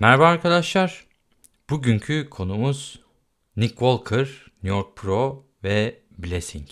Merhaba arkadaşlar. Bugünkü konumuz Nick Walker, New York Pro ve Blessing.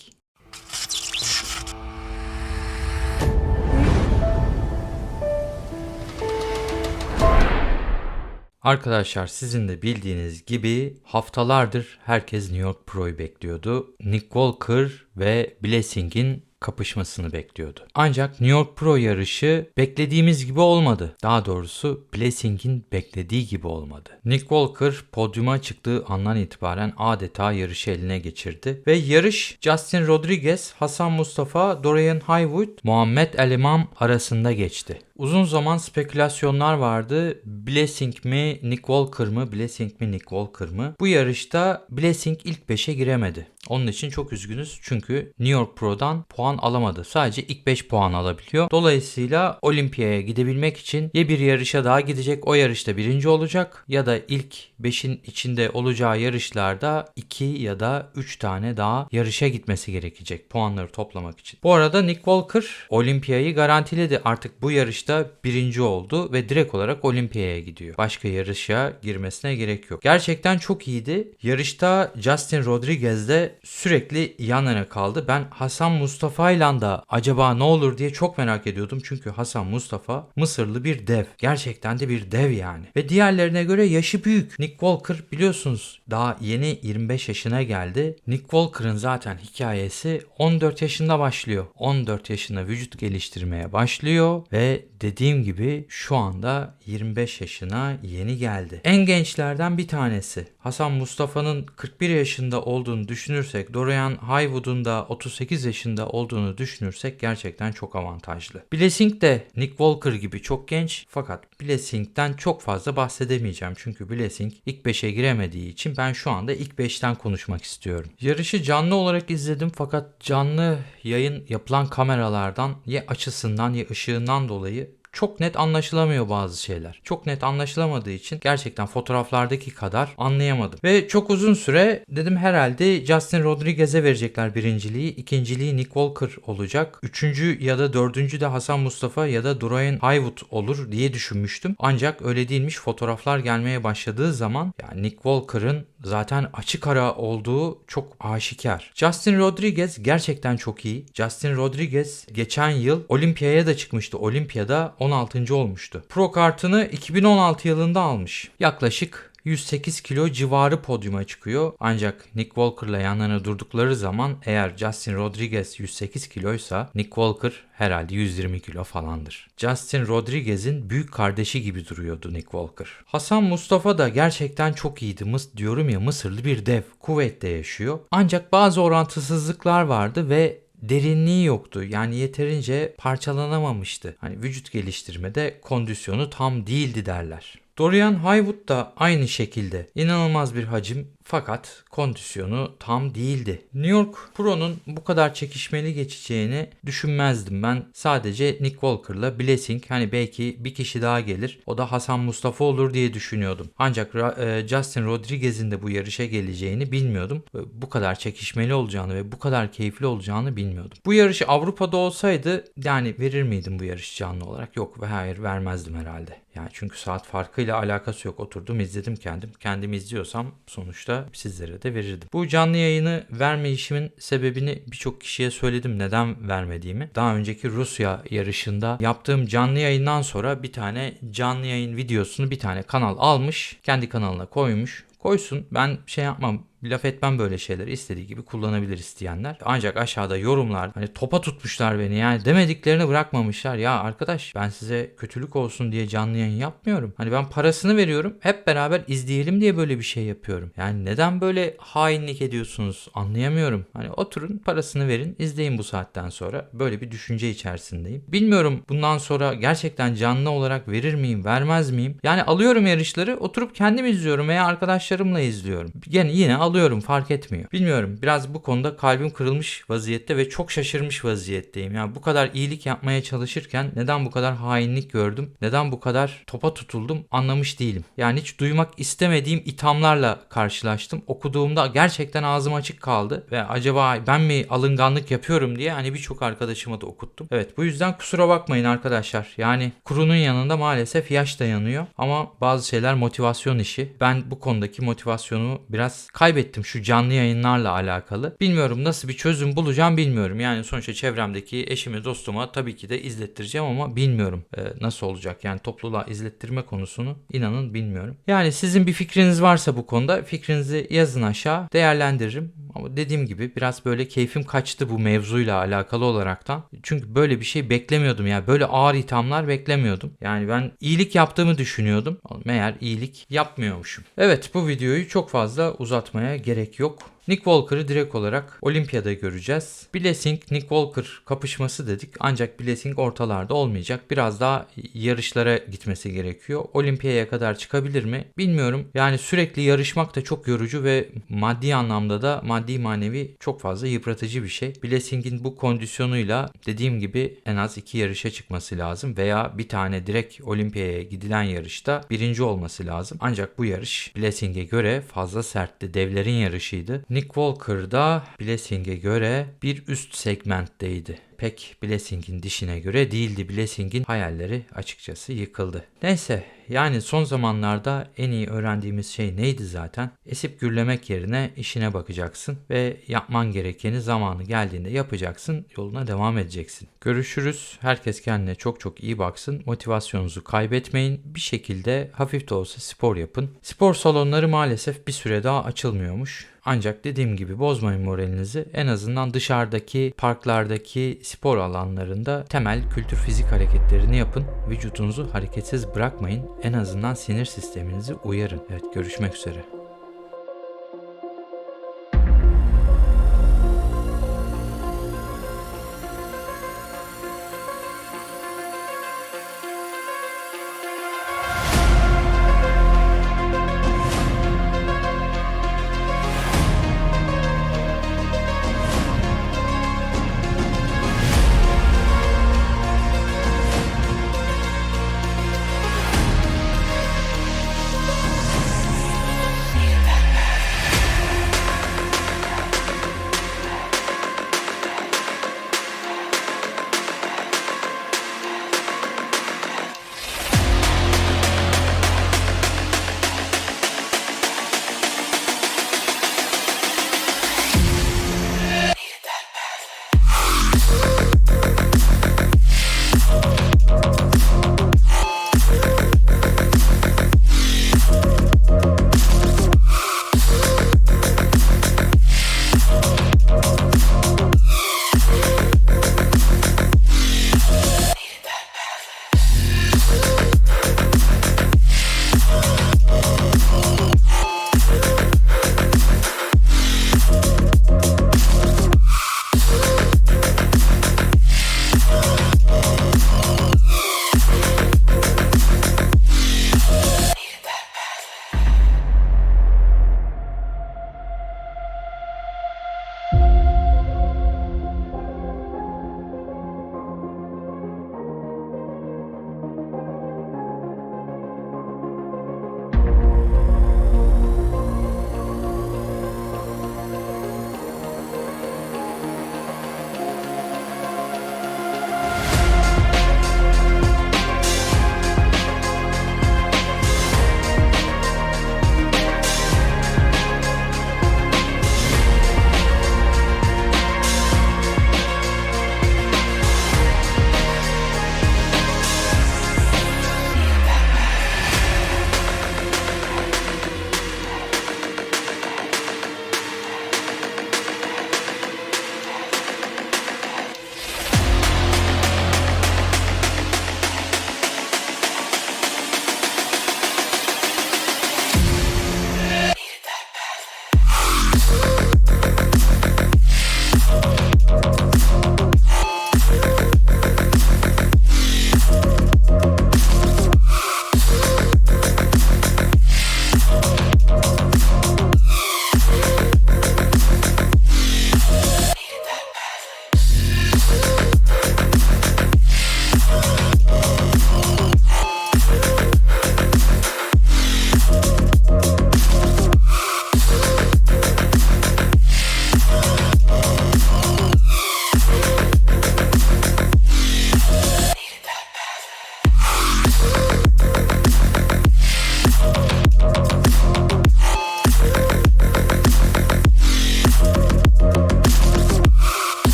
Arkadaşlar sizin de bildiğiniz gibi haftalardır herkes New York Pro'yu bekliyordu. Nick Walker ve Blessing'in kapışmasını bekliyordu. Ancak New York Pro yarışı beklediğimiz gibi olmadı. Daha doğrusu Blessing'in beklediği gibi olmadı. Nick Walker podyuma çıktığı andan itibaren adeta yarışı eline geçirdi ve yarış Justin Rodriguez, Hasan Mustafa, Dorian Haywood, Muhammed El İmam arasında geçti. Uzun zaman spekülasyonlar vardı. Blessing mi, Nick Walker mı, Blessing mi, Nick Walker mı? Bu yarışta Blessing ilk 5'e giremedi. Onun için çok üzgünüz çünkü New York Pro'dan puan alamadı. Sadece ilk 5 puan alabiliyor. Dolayısıyla Olimpiyaya gidebilmek için ya bir yarışa daha gidecek o yarışta birinci olacak ya da ilk 5'in içinde olacağı yarışlarda 2 ya da 3 tane daha yarışa gitmesi gerekecek puanları toplamak için. Bu arada Nick Walker Olimpiyayı garantiledi. Artık bu yarışta birinci oldu ve direkt olarak Olimpiyaya gidiyor. Başka yarışa girmesine gerek yok. Gerçekten çok iyiydi. Yarışta Justin Rodriguez de sürekli yan yana kaldı. Ben Hasan Mustafa ile da acaba ne olur diye çok merak ediyordum. Çünkü Hasan Mustafa Mısırlı bir dev. Gerçekten de bir dev yani. Ve diğerlerine göre yaşı büyük. Nick Walker biliyorsunuz daha yeni 25 yaşına geldi. Nick Walker'ın zaten hikayesi 14 yaşında başlıyor. 14 yaşında vücut geliştirmeye başlıyor ve dediğim gibi şu anda 25 yaşına yeni geldi. En gençlerden bir tanesi. Hasan Mustafa'nın 41 yaşında olduğunu düşünürsek, Dorian Haywood'un da 38 yaşında olduğunu düşünürsek gerçekten çok avantajlı. Blessing de Nick Walker gibi çok genç fakat Blessing'den çok fazla bahsedemeyeceğim. Çünkü Blessing ilk 5'e giremediği için ben şu anda ilk 5'ten konuşmak istiyorum. Yarışı canlı olarak izledim fakat canlı yayın yapılan kameralardan ya açısından ya ışığından dolayı çok net anlaşılamıyor bazı şeyler. Çok net anlaşılamadığı için gerçekten fotoğraflardaki kadar anlayamadım. Ve çok uzun süre dedim herhalde Justin Rodriguez'e verecekler birinciliği. ikinciliği Nick Walker olacak. Üçüncü ya da dördüncü de Hasan Mustafa ya da Dorian Haywood olur diye düşünmüştüm. Ancak öyle değilmiş. Fotoğraflar gelmeye başladığı zaman yani Nick Walker'ın zaten açık ara olduğu çok aşikar. Justin Rodriguez gerçekten çok iyi. Justin Rodriguez geçen yıl Olimpiyaya da çıkmıştı. Olimpiyada 16. olmuştu. Pro kartını 2016 yılında almış. Yaklaşık 108 kilo civarı podyuma çıkıyor. Ancak Nick Walker'la yan yana durdukları zaman eğer Justin Rodriguez 108 kiloysa Nick Walker herhalde 120 kilo falandır. Justin Rodriguez'in büyük kardeşi gibi duruyordu Nick Walker. Hasan Mustafa da gerçekten çok iyiydi. Mıs diyorum ya Mısırlı bir dev. Kuveyt'te yaşıyor. Ancak bazı orantısızlıklar vardı ve derinliği yoktu. Yani yeterince parçalanamamıştı. Hani vücut geliştirmede kondisyonu tam değildi derler. Dorian Haywood da aynı şekilde inanılmaz bir hacim fakat kondisyonu tam değildi. New York Pro'nun bu kadar çekişmeli geçeceğini düşünmezdim. Ben sadece Nick Walker'la Blessing hani belki bir kişi daha gelir. O da Hasan Mustafa olur diye düşünüyordum. Ancak e, Justin Rodriguez'in de bu yarışa geleceğini bilmiyordum. Bu kadar çekişmeli olacağını ve bu kadar keyifli olacağını bilmiyordum. Bu yarışı Avrupa'da olsaydı yani verir miydim bu yarışı canlı olarak? Yok ve hayır vermezdim herhalde. Yani çünkü saat farkıyla alakası yok. Oturdum izledim kendim. Kendim izliyorsam sonuçta sizlere de verirdim. Bu canlı yayını verme işimin sebebini birçok kişiye söyledim neden vermediğimi. Daha önceki Rusya yarışında yaptığım canlı yayından sonra bir tane canlı yayın videosunu bir tane kanal almış. Kendi kanalına koymuş. Koysun ben şey yapmam laf etmem böyle şeyleri istediği gibi kullanabilir isteyenler. Ancak aşağıda yorumlar hani topa tutmuşlar beni yani demediklerini bırakmamışlar. Ya arkadaş ben size kötülük olsun diye canlı yayın yapmıyorum. Hani ben parasını veriyorum hep beraber izleyelim diye böyle bir şey yapıyorum. Yani neden böyle hainlik ediyorsunuz anlayamıyorum. Hani oturun parasını verin izleyin bu saatten sonra. Böyle bir düşünce içerisindeyim. Bilmiyorum bundan sonra gerçekten canlı olarak verir miyim vermez miyim? Yani alıyorum yarışları oturup kendim izliyorum veya arkadaşlarımla izliyorum. Yani yine alıyorum sallıyorum fark etmiyor. Bilmiyorum biraz bu konuda kalbim kırılmış vaziyette ve çok şaşırmış vaziyetteyim. Yani bu kadar iyilik yapmaya çalışırken neden bu kadar hainlik gördüm? Neden bu kadar topa tutuldum anlamış değilim. Yani hiç duymak istemediğim ithamlarla karşılaştım. Okuduğumda gerçekten ağzım açık kaldı ve acaba ben mi alınganlık yapıyorum diye hani birçok arkadaşıma da okuttum. Evet bu yüzden kusura bakmayın arkadaşlar. Yani kurunun yanında maalesef yaş da yanıyor ama bazı şeyler motivasyon işi. Ben bu konudaki motivasyonumu biraz kaybettim şu canlı yayınlarla alakalı. Bilmiyorum nasıl bir çözüm bulacağım bilmiyorum. Yani sonuçta çevremdeki eşime dostuma tabii ki de izlettireceğim ama bilmiyorum e, nasıl olacak. Yani topluluğa izlettirme konusunu inanın bilmiyorum. Yani sizin bir fikriniz varsa bu konuda fikrinizi yazın aşağı değerlendiririm. Ama dediğim gibi biraz böyle keyfim kaçtı bu mevzuyla alakalı olaraktan. Çünkü böyle bir şey beklemiyordum yani böyle ağır ithamlar beklemiyordum. Yani ben iyilik yaptığımı düşünüyordum. Meğer iyilik yapmıyormuşum. Evet bu videoyu çok fazla uzatmaya gerek yok. Nick Walker'ı direkt olarak Olimpiyada göreceğiz. Blessing Nick Walker kapışması dedik ancak Blessing ortalarda olmayacak. Biraz daha yarışlara gitmesi gerekiyor. Olimpiyaya kadar çıkabilir mi? Bilmiyorum. Yani sürekli yarışmak da çok yorucu ve maddi anlamda da maddi manevi çok fazla yıpratıcı bir şey. Blessing'in bu kondisyonuyla dediğim gibi en az iki yarışa çıkması lazım veya bir tane direkt Olimpiyaya gidilen yarışta birinci olması lazım. Ancak bu yarış Blessing'e göre fazla sertti. Devlerin yarışıydı. Nick Walker da Blessing'e göre bir üst segmentteydi. Pek Blessing'in dişine göre değildi. Blessing'in hayalleri açıkçası yıkıldı. Neyse yani son zamanlarda en iyi öğrendiğimiz şey neydi zaten? Esip gürlemek yerine işine bakacaksın ve yapman gerekeni zamanı geldiğinde yapacaksın, yoluna devam edeceksin. Görüşürüz. Herkes kendine çok çok iyi baksın. Motivasyonunuzu kaybetmeyin. Bir şekilde hafif de olsa spor yapın. Spor salonları maalesef bir süre daha açılmıyormuş. Ancak dediğim gibi bozmayın moralinizi. En azından dışarıdaki parklardaki spor alanlarında temel kültür fizik hareketlerini yapın. Vücudunuzu hareketsiz bırakmayın. En azından sinir sisteminizi uyarın. Evet görüşmek üzere.